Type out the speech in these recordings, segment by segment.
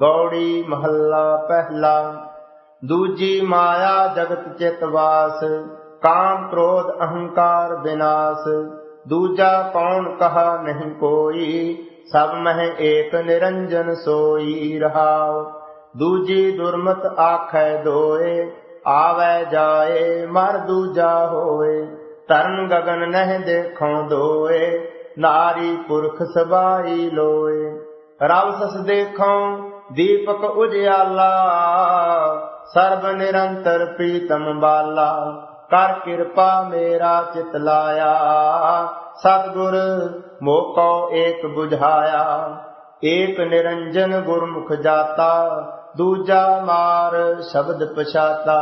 ਗੌੜੀ ਮਹੱਲਾ ਪਹਿਲਾ, ਦੂਜੀ ਮਾਇਆ ਜਗਤ ਚਿਤ ਵਾਸ, ਕਾਮ ਕ੍ਰੋਧ ਅਹੰਕਾਰ ਵਿਨਾਸ਼ ਦੂਜਾ ਕੌਣ ਕਹਾ ਨਹੀਂ ਕੋਈ, ਸਭ ਮਹਿ ਏਕ ਨਿਰੰਜਨ ਸੋਈ ਰਹਾਉ, ਦੂਜੀ ਦੁਰਮਤ ਆਖੈ ਦੋਏ, ਆਵੈ ਜਾਏ ਮਰ ਦੂਜਾ ਹੋਏ ਤਰਨ ਗਗਨ ਨਹਿ ਦੇਖਉ ਦੋਏ, ਨਾਰੀ ਪੁਰਖ ਸਬਾਈ ਲੋਏ, ਰਵ ਸਸ ਦੇਖਉ ਦੀਪਕ ਉਜਿਆਲਾ, ਸਰਬ ਨਿਰੰਤਰ ਪ੍ਰੀਤਮ ਬਾਲਾ, ਕਰ ਕਿਰਪਾ ਮੇਰਾ ਚਿਤ ਲਾਇਆ, ਸਤਿਗੁਰ ਮੋਕੋ ਏਕ 부ਝਾਇਆ ਏਕ ਨਿਰੰਜਨ ਗੁਰਮੁਖ ਜਾਤਾ, ਦੂਜਾ ਮਾਰ ਸ਼ਬਦ ਪਛਾਤਾ,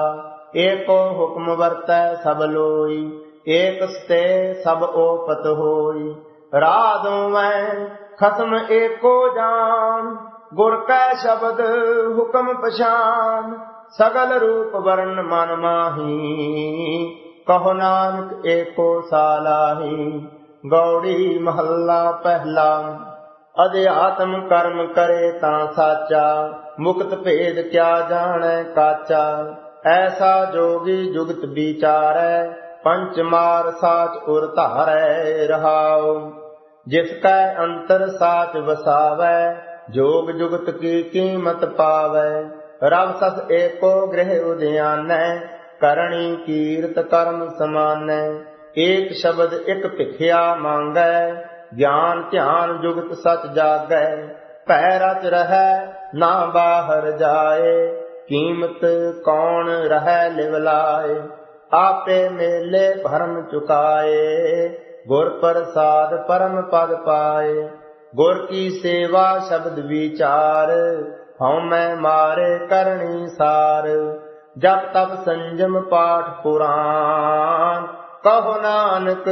ਏਕੋ ਹੁਕਮ ਵਰਤੈ ਸਭ ਲੋਈ, ਏਕ ਸਤੇ ਸਭ ਓਪਤ ਹੋਈ ਰਾਧੋਂ ਮੈਂ ਖਸਮ ਏਕੋ ਜਾਨ ਗੁਰ ਕੈ ਸ਼ਬਦ ਹੁਕਮ ਪਛਾਨ, ਸਗਲ ਰੂਪ ਵਰਨ ਮਨ ਮਾਹੀ। ਕਹੋ ਨਾਨਕ ਏਕੋ ਸਾਲਾਹੀ, ਗੌੜੀ ਮਹੱਲਾ ਪਹਿਲਾ। ਅਧਿਆਤਮ ਕਰਮ ਕਰੇ ਤਾਂ ਸਾਚਾ, ਮੁਕਤ ਭੇਦ ਕਿਆ ਜਾਣੈ ਕਾਚਾ। ਐਸਾ ਜੋਗੀ ਜੁਗਤ ਵਿਚਾਰੈ ਪੰਚ ਮਾਰ ਸਾਚ ਉਰ ਧਾਰੈ ਰਹਾਉ। ਜਿਸ ਕੈ ਅੰਤਰ ਸਾਚ ਵਸਾਵੈ ਜੋਗ ਜੁਗਤ ਕੀ ਕੀਮਤ ਪਾਵੈ? ਰਵ ਸਸ ਏਕੋ ਗ੍ਰਹਿ ਉਦਿਆਨੈ, ਕਰਣੀ ਕੀਰਤ ਕਰਮ ਸਮਾਨੈ। ਏਕ ਸ਼ਬਦ ਇੱਕ ਭਿਖਿਆ ਮੰਗੈ, ਗਿਆਨ ਧਿਆਨ ਜੁਗਤ ਸਚ ਜਾਗੈ। ਭੈ ਰਚ ਰਹੈ, ਨਾ ਬਾਹਰ ਜਾਏ। ਕੀਮਤ ਕੌਣ ਰਹੈ ਲਿਵਲਾਏ ਆਪੇ ਮੇਲੇ ਭਰਮ ਚੁਕਾਏ। ਗੁਰ ਪ੍ਰਸਾਦ ਪਰਮ ਪਦ ਪਾਏ। ਗੁਰ ਕੀ ਸੇਵਾ ਸ਼ਬਦ ਵਿਚਾਰ, ਹਉ ਮੈਂ ਮਾਰੇ ਕਰਨੀ ਸਾਰ। ਜਪ ਤਪ ਸੰਜਮ ਪਾਠ ਪੁਰਾਨ, ਕਹੋ ਨਾਨਕ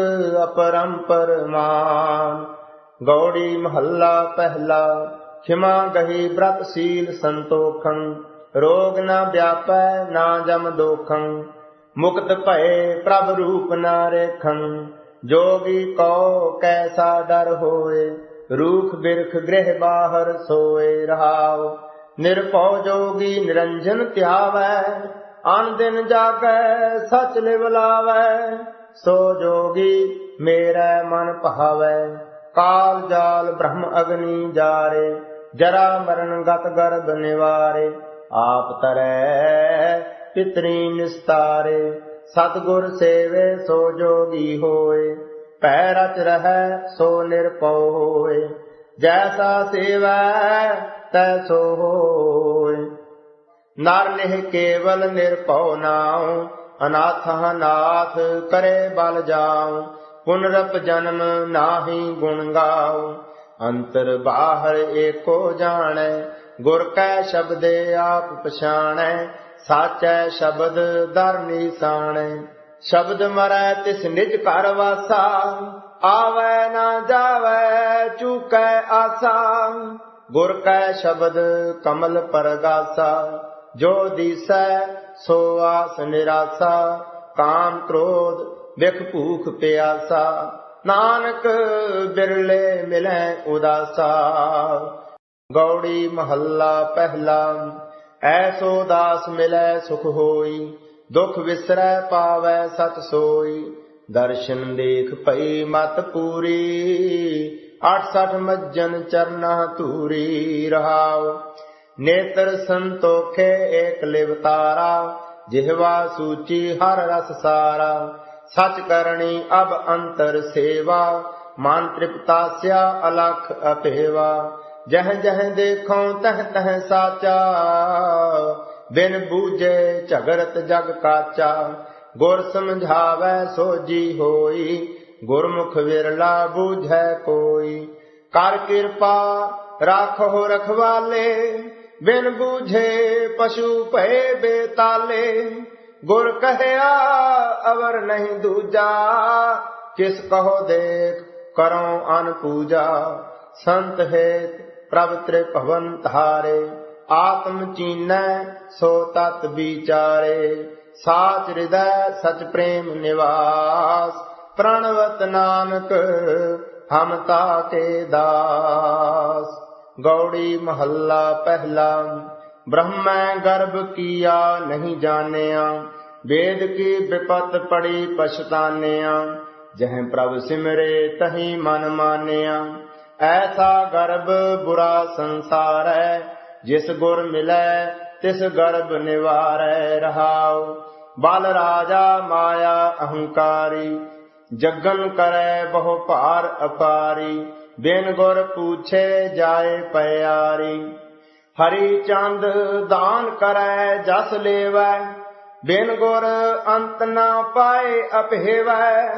ਅਪਰੰਪਰ ਮਾਨ। ਗੌੜੀ ਮਹੱਲਾ ਪਹਿਲਾ, ਖਿਮਾ ਗਹੀ ਬ੍ਰਤ ਸੀਲ ਸੰਤੋਖੰ। ਰੋਗ ਨਾ ਵਿਆਪੈ, ਨਾ ਜਮ ਦੋਖੰ। ਮੁਕਤ ਭਏ ਪ੍ਰਭ ਰੂਪ ਨਾ ਰੇਖੰ। ਜੋਗੀ ਕੋ ਕੈਸਾ ਡਰ ਹੋਏ ਰੂਖ ਬਿਰਖ ਗ੍ਰਹਿ ਬਾਹਰ ਸੋਏ ਰਹਾਉ ਨਿਰਭਉ ਜੋਗੀ ਨਿਰੰਜਨ ਧਿਆਵੈ ਅਨ ਦਿਨ ਜਾਗੈ, ਸਚ ਲਿਵ ਲਾਵੈ। ਸੋ ਜੋਗੀ ਮੇਰਾ ਮਨ ਭਾਵੈ, ਕਾਲ ਜਾਲ ਬ੍ਰਹਮ ਅਗਨੀ ਜਾਰੇ, ਜਰਾ ਮਰਨ ਗਤ ਗਰਭ ਨਿਵਾਰੇ। ਆਪ ਤਰੈ ਪਿਤਰੀ ਨਿਸਤਾਰੇ, ਸਤਗੁਰ ਸੇਵੇ ਸੋ ਜੋਗੀ ਹੋਏ। ਪੈ ਰਚ ਰਹੈ, ਸੋ ਨਿਰਪਉ ਹੋਏ। ਜੈਸਾ ਸੇਵੈ ਤੈਸੋ ਹੋਏ। ਨਰ ਨਿਹ ਕੇਵਲ ਨਿਰਭਉ ਨਾਉ, ਅਨਾਥ ਨਾਥ ਕਰੇ ਬਲ ਜਾਉ। ਪੁਨਰਪ ਜਨਮ ਨਾਹੀ ਗੁਣ ਗਾਉ। ਅੰਤਰ ਬਾਹਰ ਏਕੋ ਜਾਣੈ, ਗੁਰ ਕੈ ਸ਼ਬਦੇ ਆਪ ਪਛਾਣੈ, ਸਾਚੈ ਸ਼ਬਦ ਦਰ ਨਿਸਾਣੈ ਸ਼ਬਦ ਮਰੈ ਤਿਸ ਨਿਜ ਘਰ ਵਾਸਾ, ਆਵੈ ਨਾ ਜਾਵੈ ਚੂਕੈ ਆਸਾ। ਗੁਰ ਕੈ ਸ਼ਬਦ ਕਮਲ ਪਰਗਾਸਾ, ਜੋ ਦੀਸੈ ਸੋ ਆਸ ਨਿਰਾਸਾ। ਕਾਮ ਕ੍ਰੋਧ ਵਿਖ ਭੂਖ ਪਿਆਸਾ, ਨਾਨਕ ਬਿਰਲੇ ਮਿਲੈ ਉਦਾਸਾ। ਗੌੜੀ ਮਹੱਲਾ ਪਹਿਲਾ ਐਸੋ ਦਾਸ ਮਿਲੈ ਸੁਖ ਹੋਈ ਦੁਖ ਵਿਸਰੈ ਪਾਵੈ ਸਤ ਸੋਈ, ਦਰਸ਼ਨ ਦੇਖ ਪਈ ਮਤ ਪੂਰੀ। 68 ਮੱਜਨ ਚਰਨਾ ਧੂਰੀ ਰਹਾਉ, ਨੇਤਰ ਸੰਤੋਖੇ ਏਕ ਲਿਵਤਾਰਾ ਜਿਹਵਾ ਸੂਚੀ ਹਰ ਰਸ ਸਾਰਾ, ਸਚ ਕਰਣੀ ਅਬ ਅੰਤਰ ਸੇਵਾ। ਮਨ ਤ੍ਰਿਪਤਾਸਿਆ ਅਲਖ ਅਪੇਵਾ, ਜਹ ਜਹ ਦੇਖਉ ਤਹ ਤਹ ਸਾਚਾ। ਬਿਨ ਬੂਝੇ ਝਗੜਤ ਜਗ ਕਾਚਾ, ਗੁਰ ਸਮਝਾਵੇ ਸੋਜੀ ਹੋਈ, ਗੁਰਮੁਖ ਵਿਰਲਾ ਬੂਝੈ ਕੋਈ। ਕਰ ਕਿਰਪਾ ਰਾਖੋ ਰਖਵਾਲੇ, ਬਿਨ ਬੂਝੇ ਪਸ਼ੂ ਭਏ ਬੇਤਾਲੇ। ਗੁਰ ਕਹਿਆ, ਅਵਰ ਨਹੀਂ ਦੂਜਾ, ਕਿਸ ਕਹੋ ਦੇਖ ਕਰੋ ਅਨ ਪੂਜਾ। ਸੰਤ ਹੇਤ ਪ੍ਰਭ ਤ੍ਰਿ ਭਵਨ ਧਾਰੇ ਆਤਮ ਚੀਨੈ, ਸੋ ਤਤ ਵਿਚਾਰੇ। ਸਾਚ ਹਿਰਦੈ, ਸਚ ਪ੍ਰੇਮ ਨਿਵਾਸ। ਪ੍ਰਣਵਤ ਨਾਨਕ, ਹਮ ਤਾਕੇ ਦਾਸ। ਗੌੜੀ ਮਹੱਲਾ ਪਹਿਲਾ, ਬ੍ਰਹਮੈ ਗਰਭ ਕੀਆ ਨਹੀਂ ਜਾਣਿਆ। ਵੇਦ ਕੀ ਵਿਪਤ ਪੜੀ ਪਛਤਾਨਿਆ। ਜਹ ਪ੍ਰਭ ਸਿਮਰੇ ਤਹੀ ਮਨ ਮਾਨਿਆ। ਐਸਾ ਗਰਭ ਬੁਰਾ ਸੰਸਾਰ ਹੈ ਜਿਸ ਗੁਰ ਮਿਲੈ, ਤਿਸ ਗਰਭ ਨਿਵਾਰੈ ਰਹਾਉ। ਬਲ ਰਾਜਾ ਮਾਇਆ ਅਹੰਕਾਰੀ, ਜਗਨ ਕਰੈ ਬਹੁ ਭਾਰ ਅਪਾਰੀ। ਬਿਨ ਗੁਰ ਪੂਛੇ ਜਾਏ ਪਿਆਰੀ। ਹਰੀ ਚੰਦ ਦਾਨ ਕਰੈ, ਜਸ ਲੇਵੈ। ਬਿਨ ਗੁਰ ਅੰਤ ਨਾ ਪਾਏ ਅਪਹਿਵੈ,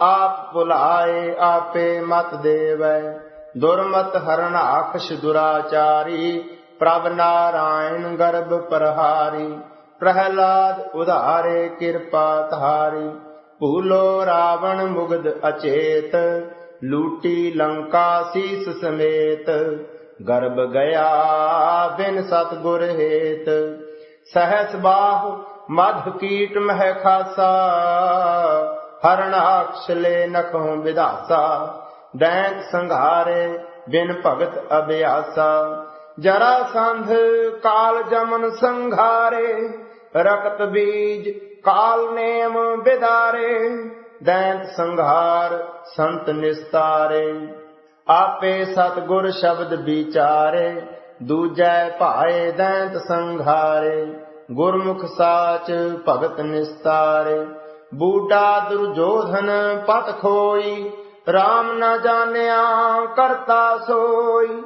ਆਪ ਭੁਲਾਏ ਆਪੇ ਮਤ ਦੇਵੈ। ਦੁਰਮਤ ਹਰਨਾਖਸ਼ ਦੁਰਾਚਾਰੀ ਪ੍ਰਭ ਨਾਰਾਇਣ ਗਰਭ ਪ੍ਰਹਾਰੀ, ਪ੍ਰਹਿਲਾਦ ਉਧਾਰੇ ਕਿਰਪਾ ਧਾਰੀ, ਭੂਲੋ ਰਾਵਣ ਮੁਗਧ ਅਚੇਤ, ਲੂਟੀ ਲੰਕਾ ਸੀਸ ਸਮੇਤ, ਗਰਭ ਗਿਆ ਬਿਨ ਸਤਗੁਰ ਹੇਤ, ਸਹਸ ਬਾਹ ਮਧ ਕੀਟ ਮਹਿ ਖਾਸਾ ਹਰਣਾਕਸ਼ ਲੈ ਨਖੋਂ ਵਿਧਾਸਾ, ਦੈਂਤ ਸੰਘਾਰੇ ਬਿਨ ਭਗਤ ਅਭਿਆਸਾ। ਜਰਾ ਸੰਧ ਕਾਲ ਜਮਨ ਸੰਘਾਰੇ, ਰਕਤ ਬੀਜ ਕਾਲ ਨੇਮ ਬਿਦਾਰੇ, ਦੈਂਤ ਸੰਘਾਰ ਸੰਤ ਨਿਸਤਾਰੇ। ਆਪੇ ਸਤਗੁਰ ਸ਼ਬਦ ਵਿਚਾਰੇ, ਦੂਜੈ ਭਾਏ ਦੈਂਤ ਸੰਘਾਰੇ, ਗੁਰਮੁਖ ਸਾਚ ਭਗਤ ਨਿਸਤਾਰੇ। ਬੂਟਾ ਦੁਰਜੋਧਨ ਪਤ ਖੋਈ RAM ਨਾ ਜਾਣਿਆ ਕਰਤਾ ਸੋਈ।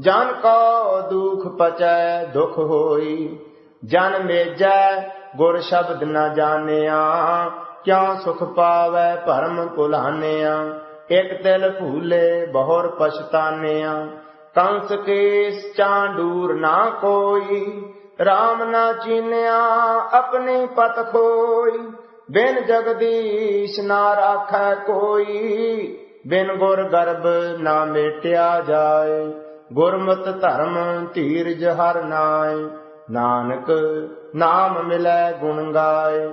ਜਨ ਕੋ ਦੁਖ ਪਚੈ, ਦੁਖ ਹੋਈ। ਜਨ ਮੇਜੈ, ਗੁਰ ਸ਼ਬਦ ਨਾ ਜਾਣਿਆ। ਕਿਉ ਸੁਖ ਪਾਵੈ ਭਰਮ ਭੁਲਾਨਿਆ ਇਕ ਤਿਲ ਭੂਲੇ ਬਹੁਰ ਪਛਤਾਨਿਆ। ਕੰਸ ਕੇਸ ਚਾਂਡੂਰ ਨਾ ਕੋਈ। RAM ਨਾ ਚੀਨਿਆ, ਆਪਣੀ ਪਤ ਖੋਈ। ਬਿਨ ਜਗਦੀਸ਼ ਨਾ ਰਾਖੈ ਕੋਈ। ਬਿਨ ਗੁਰ ਗਰਬ ਨਾ ਮੇਟਿਆ ਜਾਏ। ਗੁਰਮਤਿ ਧਰਮ ਧੀਰਜ ਹਰ ਨਾਏ। ਨਾਨਕ ਨਾਮ ਮਿਲੈ ਗੁਣ ਗਾਏ।